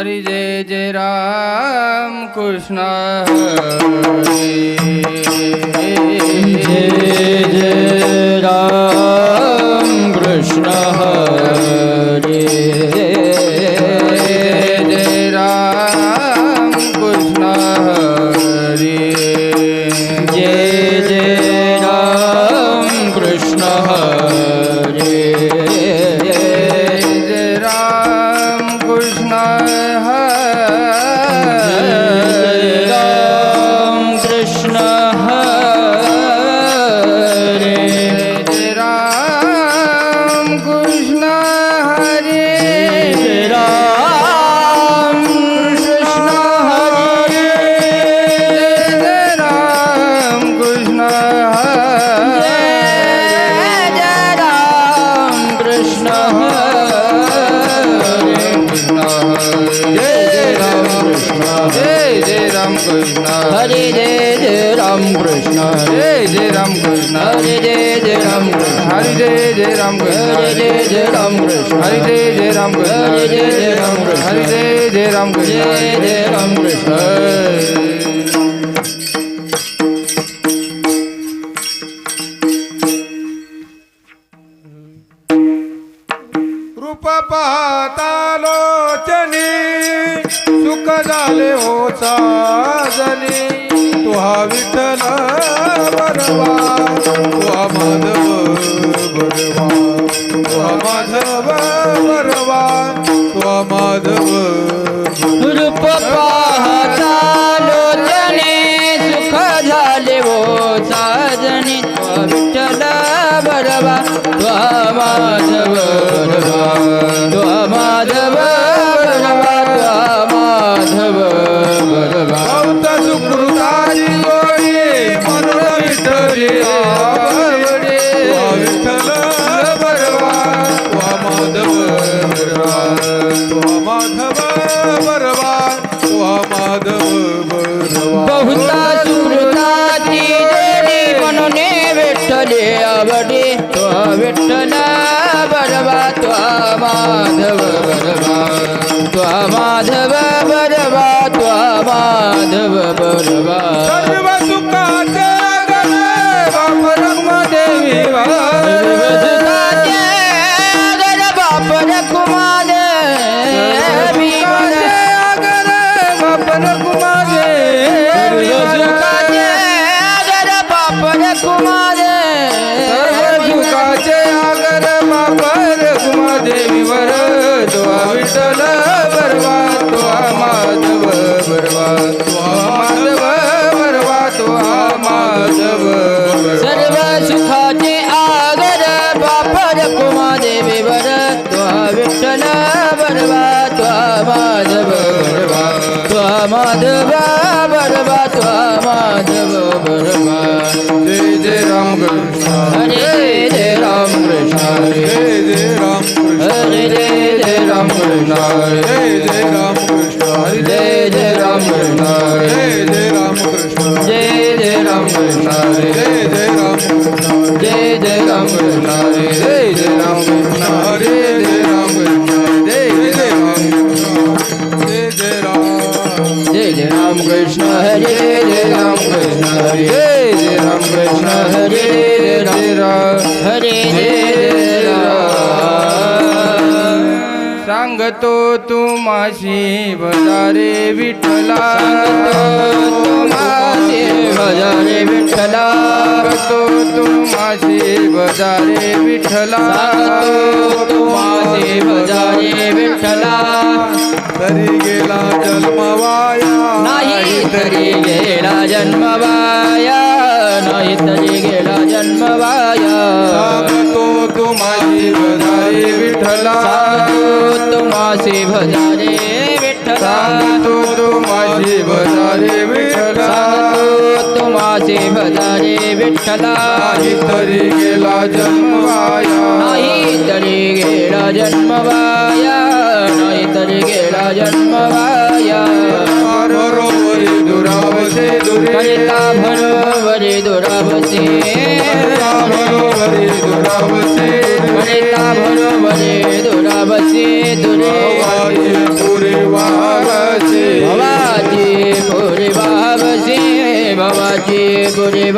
हरी जय जय राम कृष्ण हरी। जय जय Ram Krishna Hari. Hare हरे जय जय राम कृष्ण जय जय राम कृष्ण हरे जय जय राम कृष्ण जय जय राम कृष्ण पातालोचनी सुख झाले हो चाजनी माधव परवा माधव परवा सर्व सुख गेला तरी गेला जन्मवाया. नाही तरी गेला जन्मवाया नाही तरी गेला जन्मवाया. तो तुम्हाशी भजारे विठला तुम्हाशी भजारे विठला तो तुम्हाशी भजारे विठला तुम्हाशी भजारे विठला नाही तरी गेला जन्मवाया. नाही तरी गेला जन्मवाया. तरी गेला जन्मवाया भरोवरी दुरावसे दुरिता भरोवरी दुरावसे भरोवरी दुरावसे भरोवरी दुरावसे पुरे भवाजी पुरे भवाजी पुरे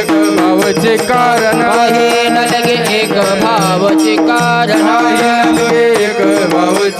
एक भावचे कारण आहे नलगे एक भावचे कारण आहे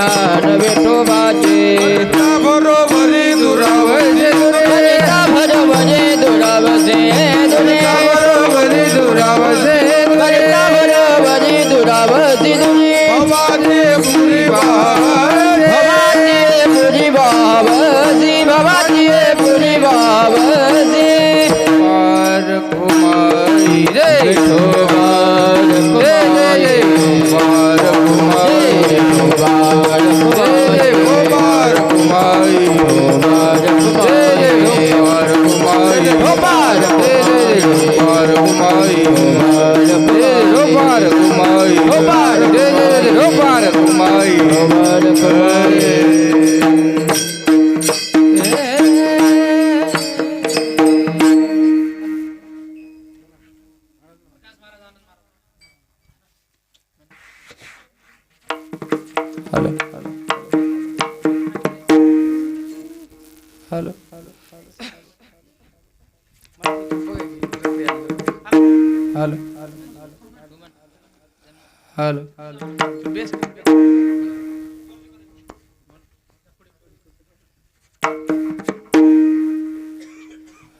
યાર બેઠો બા Bad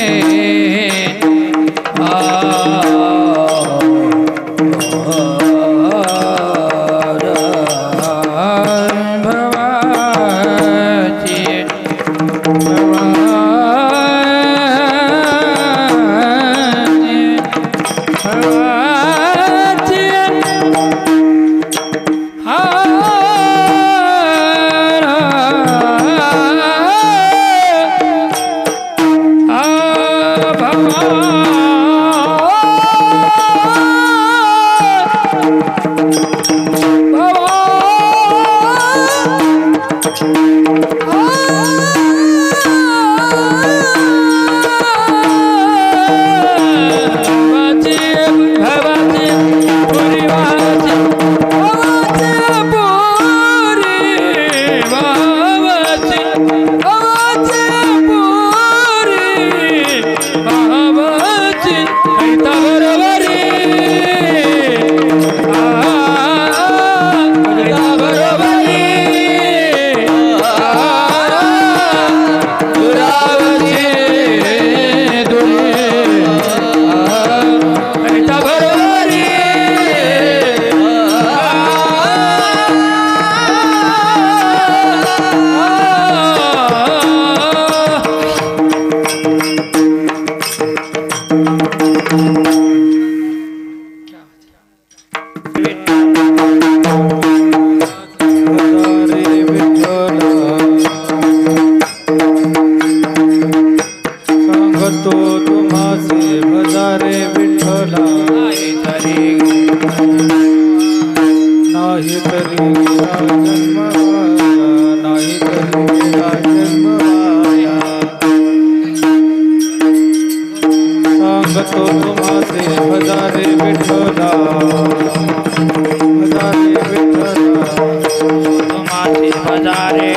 é.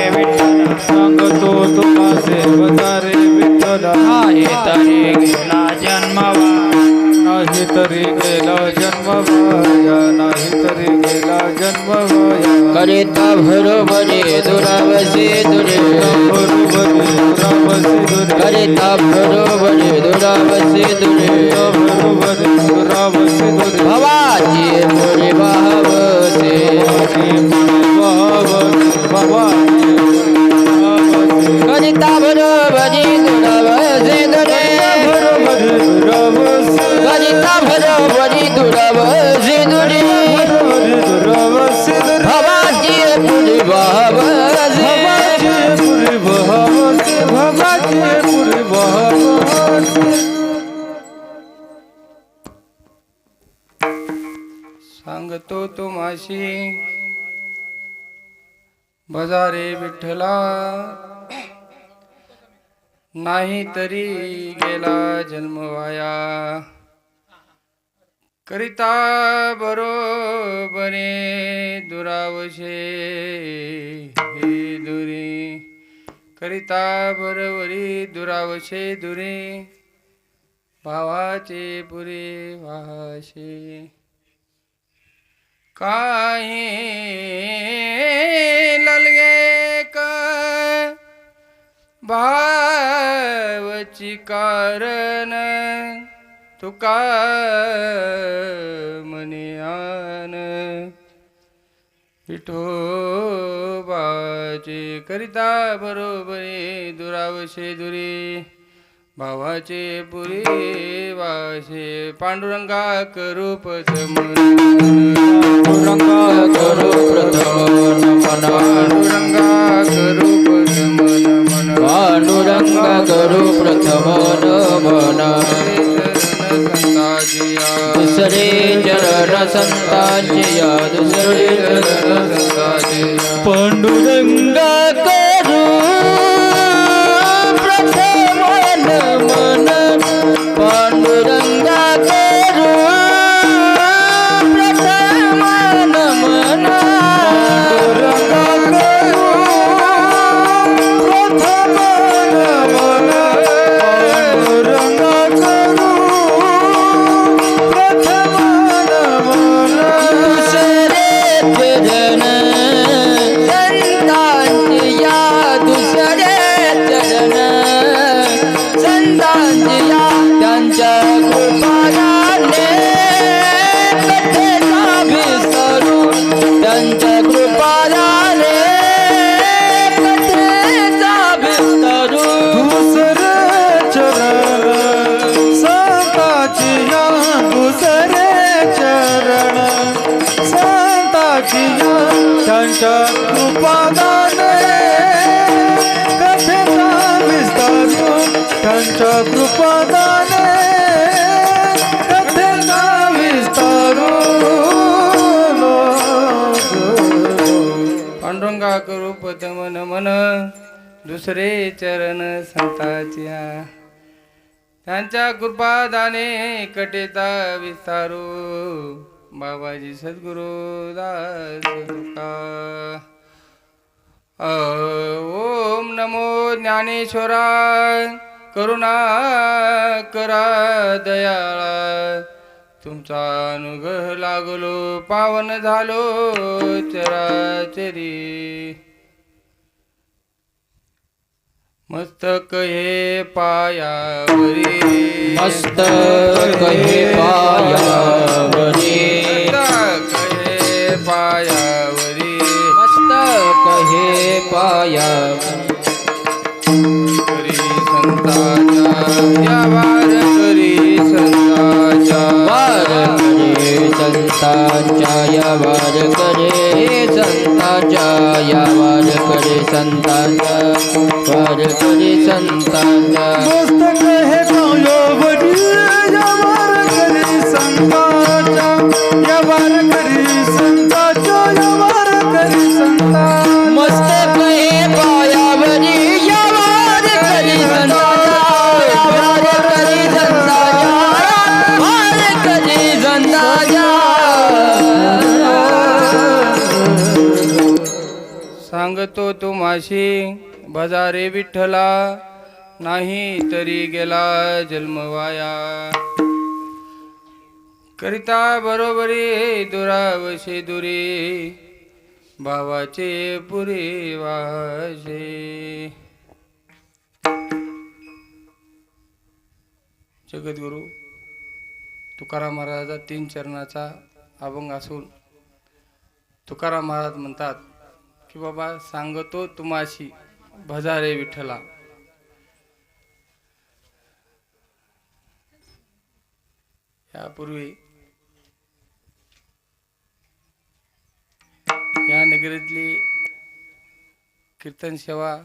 बजारे विठ्ठल सांगतो तुम्हासे हजारे विठ्ठला. आहे तरी गेला जन्मवा नाही तरी गेला जन्म नाही तरी गेला जन्म करिता बरोबरे दुरावसे दुरे. बरोबरी दुरावसी दुरे. करिता बरोबरे दुरावसे दुरे. बरोबरी दुरावसी दुरे. भवाची पुरी भावसे. करिता बरोबरी दुरावसे सांगतो तुम्हाशी बजारे विठ्ठला। नाही तरी गेला जन्म वाया करिता बरोबरे दुरावशे. हे दुरी. करिता बरोबरी दुरावशे दुरी. भावाचे पुरे वाशे काही ललगे का. भा भावची कारण तुका म्हणे आन. विठोबाचे करिता बरोबरी दुरावशे दुरी. भावाचे पुरी वाशे पांडुरंगा करो प्रथम नमन पांडुरंगा करूप मन मन. पांडुरंगा करो प्रथम नमन संताजिया दुसरे चरण संतांचिया दुसरे चरण संताजिया पांडुरंगा त्यांच्या कृपादान कथेचा विस्तारू त्यांच्या कृपादान कथेचा विस्तारू पांडुरंगा करू पदमन मन दुसरे चरण संताच्या. त्यांच्या कृपादाने कटेचा विस्तारू बाबाजी सद्गुरु दास का? ओम नमो ज्ञानेश्वराय करुणा करा दयाळा. तुमचा अनुग्रह लागलो पावन झालो चराचरी. मस्तक हे पायावरी. मस्तक हे पायावरी. मस्तक हे पायावरी मस्तक हे पायावरी। करी संताच्या या वार करी संताच्या। वार करे संतांच्या या वार करे संतांच्या या वार करे संतांच्या। वार करे संतांच्या। मस्तक हे पायावरी। सांगतो बजारे विठ्ठला नाही तरी गेला जन्मवाया. करिता बरोबरी दुरावशे दुरी भावाचे पुरी वाजे जगद्गुरु तुकाराम महाराजाचा तीन चरणाचा अभंग असून तुकाराम महाराज म्हणतात की बाबा सांगतो तुम्हाशी. भजारे विठ्ठला. यापूर्वी या नगरीतली कीर्तन सेवा